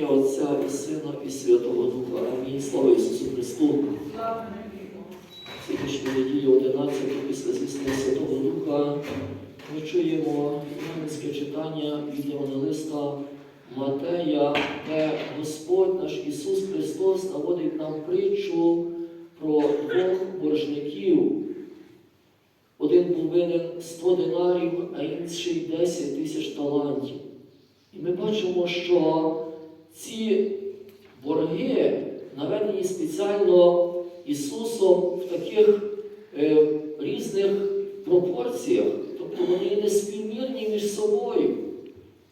ім'я Отця і Сина, і Святого Духа. Амінь. Слава Ісусу Христу. Сьогоднішню неділю 11 після звіснення Святого Духа ми чуємо євангельське читання від Євангелиста Матея, де Господь наш Ісус Христос наводить нам притчу про двох боржників. Один був винен 100 динарів, а інший 10 тисяч талантів. І ми бачимо, що ці борги наведені спеціально Ісусом в таких е, різних пропорціях, тобто вони не між собою.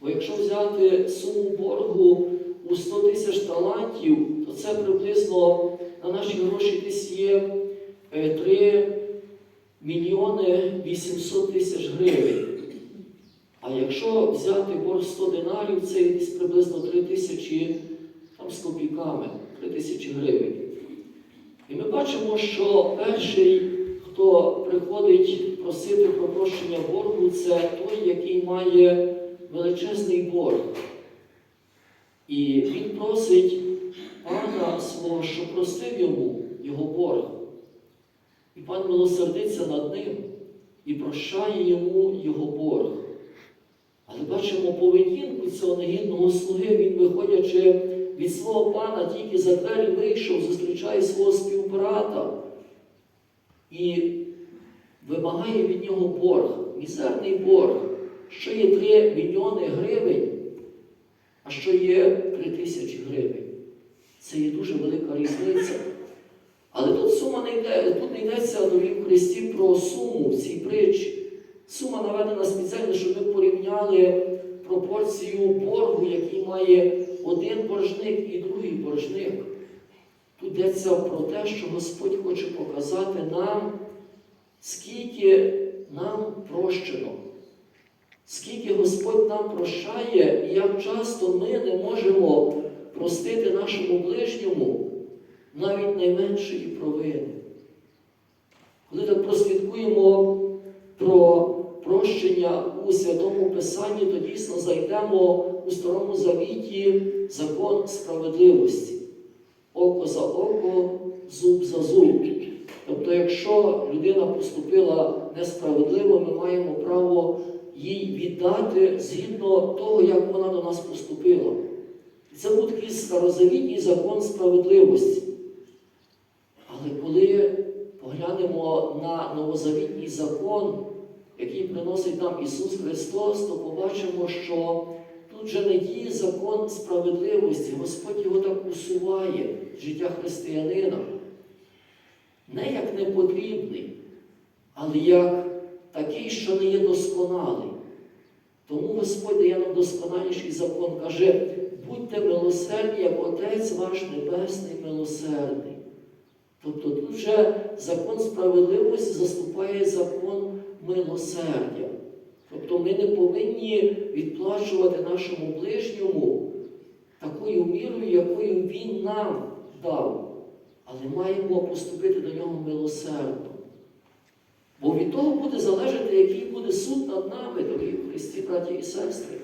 Бо якщо взяти суму боргу у 100 тисяч талантів, то це приблизно на наші гроші десь є е, 3 мільйони 800 тисяч гривень. Якщо взяти борг 100 динарів, це десь приблизно 3 тисячі там, з копійками, 3 тисячі гривень. І ми бачимо, що перший, хто приходить просити про прощення боргу, це той, який має величезний борг. І він просить пана свого, щоб простив йому його борг. І пан милосердиться над ним і прощає йому його борг. Бачимо поведінку цього негідного слуги, він, виходячи від свого пана, тільки за двері вийшов, зустрічає свого співбрата і вимагає від нього борг, мізерний борг, що є 3 мільйони гривень, а що є 3 тисячі гривень. Це є дуже велика різниця. Але тут сума не йде, тут не йдеться дорогі в Христі про суму в цій притчі. Сума наведена спеціально, щоб ми порівняли пропорцію боргу, який має один боржник і другий боржник. Тут йдеться про те, що Господь хоче показати нам, скільки нам прощено, скільки Господь нам прощає, і як часто ми не можемо простити нашому ближньому навіть найменшої провини. Коли так прослідкуємо про прощення у Святому Писанні, то дійсно зайдемо у Старому Завіті закон справедливості. Око за око, зуб за зуб. Тобто, якщо людина поступила несправедливо, ми маємо право їй віддати згідно того, як вона до нас поступила. Це був такий старозавітній закон справедливості. Але коли поглянемо на новозавітній закон, який приносить нам Ісус Христос, то побачимо, що тут же не діє закон справедливості, Господь його так усуває життя християнина. Не як непотрібний, але як такий, що не є досконалий. Тому Господь дає нам досконаліший закон, каже, будьте милосердні, як Отець ваш Небесний милосердний. Тобто тут вже закон справедливості заступає закон милосердя. Тобто ми не повинні відплачувати нашому ближньому такою мірою, якою він нам дав. Але маємо поступити до нього милосердно. Бо від того буде залежати, який буде суд над нами, дорогі Христі, браті і сестри.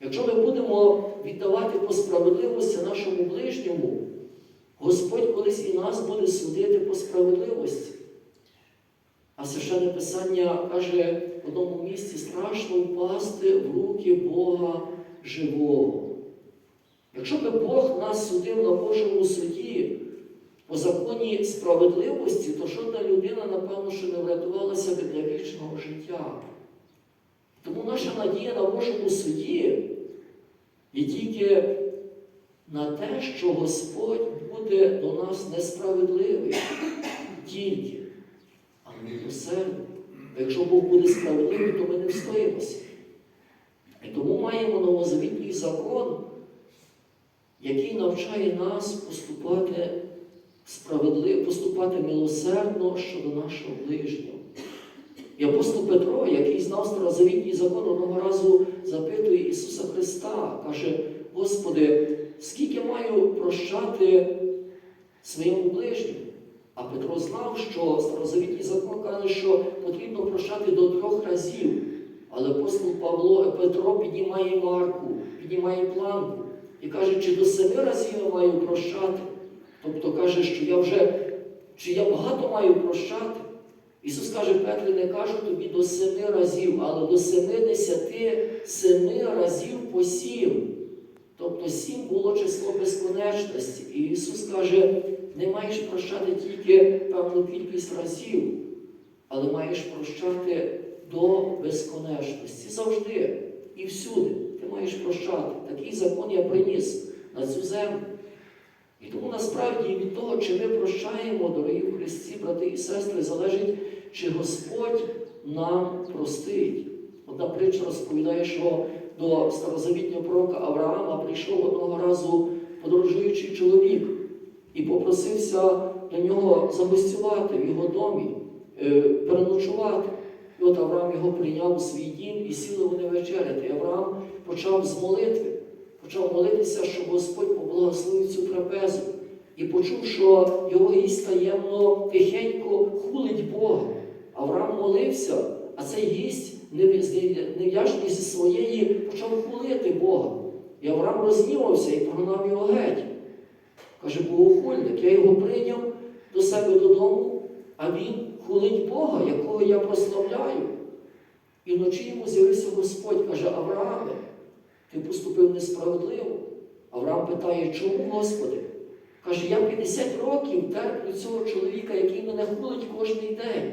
Якщо ми будемо віддавати по справедливості нашому ближньому, Господь колись і нас буде судити по справедливості. А священне Писання каже в одному місці страшно впасти в руки Бога живого. Якщо би Бог нас судив на Божому суді по законі справедливості, то жодна людина, напевно, що не врятувалася би для вічного життя. Тому наша надія на Божому суді є тільки на те, що Господь буде до нас несправедливий тільки, але милосердний. Бо Якщо Бог буде справедливий, то ми не встоїмося. І тому маємо новозавітній закон, який навчає нас поступати справедливо, поступати милосердно щодо нашого ближнього. І апостол Петро, який знав старозавітній закон, одного разу запитує Ісуса Христа, каже, Господи, скільки маю прощати своєму ближньому? А Петро знав, що старозавітній закон каже, що потрібно прощати до трьох разів. Але апостол Павло Петро піднімає марку, піднімає планку І каже, чи до семи разів я маю прощати? Тобто каже, що я вже, чи я багато маю прощати? Ісус каже, Петрі, не кажу тобі до семи разів, але до семидесяти семи разів по сім. Тобто сім було число безконечності. І Ісус каже, не маєш прощати тільки певну кількість разів, але маєш прощати до безконечності. Завжди і всюди. Ти маєш прощати. Такий закон я приніс на цю землю. І тому насправді від того, чи ми прощаємо, дорогі в Христі, брати і сестри, залежить, чи Господь нам простить. Одна притча розповідає, що до старозавітнього пророка Авраама прийшов одного разу подорожуючий чоловік і попросився до нього загостювати в його домі, е, переночувати. І от Авраам його прийняв у свій дім і сіли вони вечеряти. І Авраам почав з молитви, почав молитися, щоб Господь поблагословив цю трапезу. І почув, що його гість таємно тихенько хулить Бога. Авраам молився, а цей гість невдячний зі своєї почав хулити Бога. І Авраам рознівався і прогнав його геть. Каже, богохульник, я його прийняв до себе додому, а він хулить Бога, якого я прославляю. І вночі йому з'явився Господь, каже, Аврааме, ти поступив несправедливо. Авраам питає, чому, Господи? Каже, я 50 років терплю цього чоловіка, який мене хулить кожен день.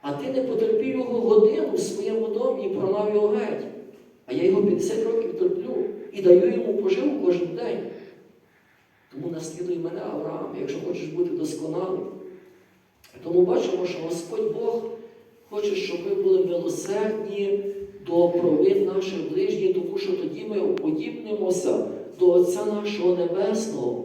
А ти не потерпів його годину в своєму домі і прогнав його геть. А я його 50 років терплю і даю йому поживу кожен день. Тому наслідуй мене, Авраам, якщо хочеш бути досконалим. Тому бачимо, що Господь Бог хоче, щоб ми були милосердні до провин наших ближніх, тому що тоді ми уподібнимося до Отця нашого Небесного,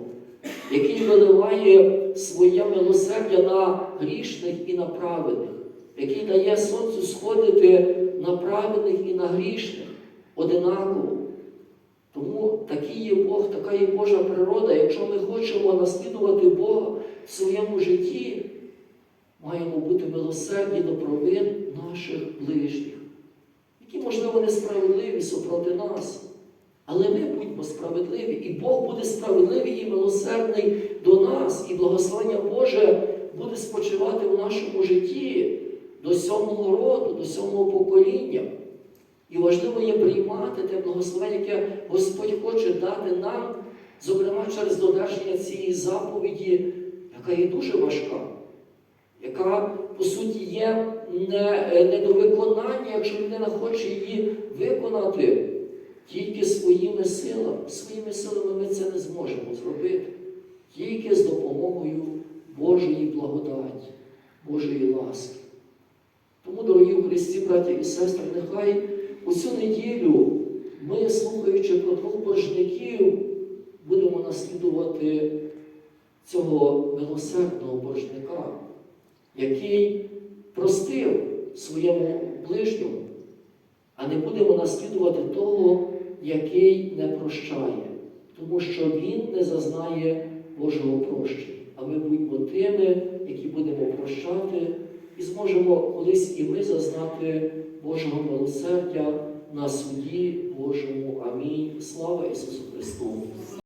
який виливає своє милосердя на грішних і на праведних, який дає сонцю сходити на праведних і на грішних одинаково. Тому такий є Бог, така є Божа природа. Якщо ми хочемо наслідувати Бога в своєму житті, маємо бути милосердні до провин наших ближніх, які, можливо, несправедливі супроти нас. Але ми будьмо справедливі, і Бог буде справедливий і милосердний до нас, і благословення Боже буде спочивати в нашому житті до сьомого роду, до сьомого покоління. І важливо є приймати те благословення, яке Господь хоче дати нам, зокрема через додержання цієї заповіді, яка є дуже важка, яка, по суті, є не, не виконання, якщо людина хоче її виконати тільки своїми силами. Своїми силами ми це не зможемо зробити. Тільки з допомогою Божої благодаті, Божої ласки. Тому, дорогі в Христі, браті і сестри, нехай у цю неділю ми, слухаючи про двох боржників, будемо наслідувати цього милосердного боржника, який простив своєму ближньому, а не будемо наслідувати того, який не прощає, тому що він не зазнає Божого прощення. А ми будьмо тими, які будемо прощати, і зможемо колись і ми зазнати Божого милосердя на суді Божому. Амінь. Слава Ісусу Христу!